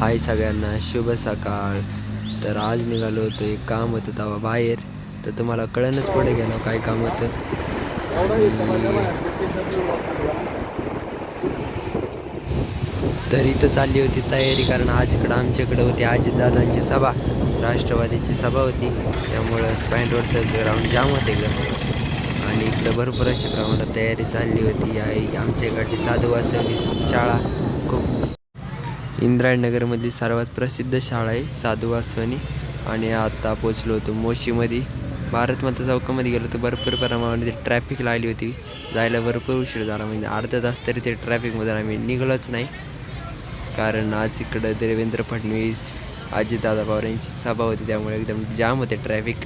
हाय सगळ्यांना शुभ सकाळ. तर आज निघालो होतो एक काम होतं तेव्हा बाहेर. तर तुम्हाला कळणच पुढे गेलो काय काम होतं. तर इथं चालली होती तयारी कारण आजकडं आमच्याकडं आमच्याकडे होती अजितदादांची सभा. राष्ट्रवादीची सभा होती. त्यामुळं स्पॅन रोडचं ग्राउंड जाम होते एकदम आणि इकडं भरपूर अशा प्रमाणात तयारी चालली होती. आई आमच्या इकडची साधू वासवणी शाळा. इंद्रायणनगरमधली सर्वात प्रसिद्ध शाळा आहे साधू वासवानी. आणि आता पोचलो होतो मोशीमध्ये. भारत माता चौकामध्ये गेलो तर भरपूर प्रमाणामध्ये ट्रॅफिक लागली होती. जायला भरपूर उशीर झाला. म्हणजे अर्धा तास तरी ते ट्रॅफिकमधून आम्ही निघलोच नाही. कारण आज इकडं देवेंद्र फडणवीस अजितदादा पवार यांची सभा होती. त्यामुळे एकदम जाम होते ट्रॅफिक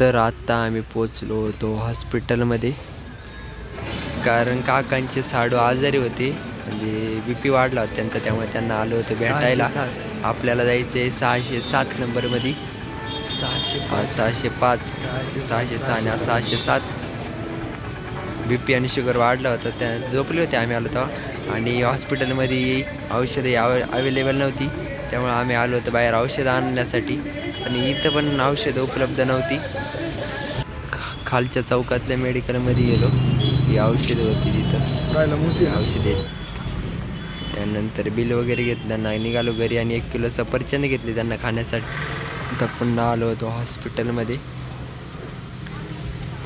तर आत्ता आम्ही पोचलो होतो हॉस्पिटलमध्ये कारण काकांचे साडू आजारी होते. म्हणजे बी पी वाढला होता त्यांचा त्यामुळे त्यांना आलो होतं भेटायला. आपल्याला जायचं आहे सहाशे सात नंबरमध्ये. सहाशे हा, सहाशे पाच. सहाशे सहा आणि सहाशे सात. बी पी आणि शुगर वाढला होता त्या झोपले होते आम्ही आलो तेव्हा. आणि हॉस्पिटलमध्ये औषधे अव अवेलेबल नव्हती. त्यामुळे आम्ही आलो होतो बाहेर औषधं आणण्यासाठी. पण इथं पण औषधं उपलब्ध नव्हती. खालच्या चौकातल्या मेडिकलमध्ये गेलो. ही औषधं होती तिथं. औषधे. त्यानंतर बिल वगैरे घेतलं त्यांना निघालो घरी आणि एक किलो सफरचंद घेतली त्यांना खाण्यासाठी. तर पुन्हा आलो होतो हॉस्पिटलमध्ये.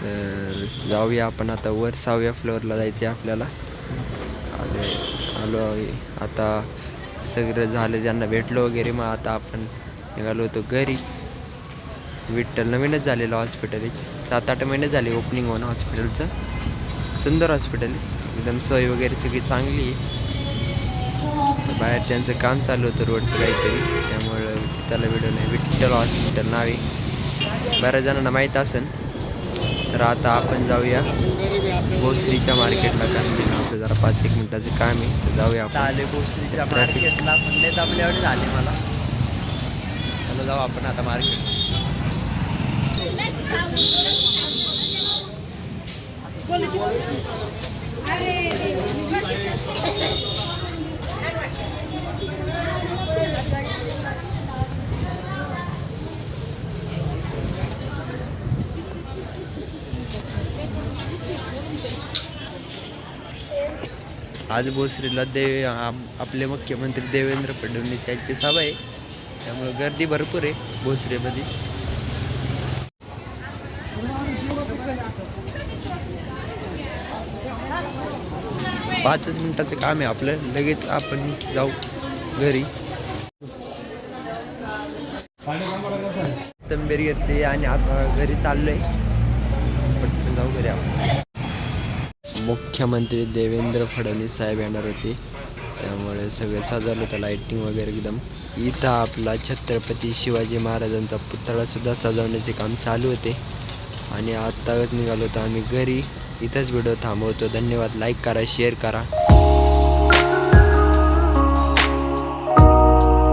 तर जाऊया आपण आता वर सहाव्या फ्लोअरला जायचं आहे आपल्याला आलो. आता सगळं झालं त्यांना भेटलो वगैरे मग आता आपण निघालो होतो घरी. विठ्ठल. नवीनच झालेलं हॉस्पिटल सात आठ महिने झाले ओपनिंग होऊन हॉस्पिटलचं सुंदर हॉस्पिटल आहे. एकदम सोय वगैरे सगळी चांगली आहे. तर बाहेर त्यांचं काम चालू होतं रोडचं काहीतरी. त्यामुळं त्याला व्हिडिओ नाही. विठ्ठल हॉस्पिटल नाव आहे. बऱ्याच जणांना माहीत असेल. तर आता आपण जाऊया भोसरीच्या मार्केटला कारण तिथं आपलं जरा पाच एक मिनिटाचं काम आहे. तर जाऊया आपण. आले भोसरीच्या. मार्केटला म्हणले दबल्यावर झाले मला. चला जाऊ आपण आता मार्केट आज भोसरीला देव आपले मुख्यमंत्री देवेंद्र फडणवीस यांची सभा आहे. त्यामुळे गर्दी भरपूर आहे भोसरीमध्ये. पाचच मिनिटाचं काम आहे आपलं. लगेच आपण जाऊ घरी. तंबेर घेतली आणि आता घरी चाललोय. पटकन जाऊ घरी आपण. मुख्यमंत्री देवेंद्र फडणवीस साहेब येणार होते. त्यामुळे सगळं सजवलं होतं लाईटिंग वगैरे एकदम. इथं आपला छत्रपती शिवाजी महाराजांचा पुतळासुद्धा सजवण्याचे काम चालू होते. आणि आत्ताच निघालो होतो आम्ही घरी. इथंच व्हिडिओ थांबवतो. धन्यवाद. लाईक करा शेअर करा.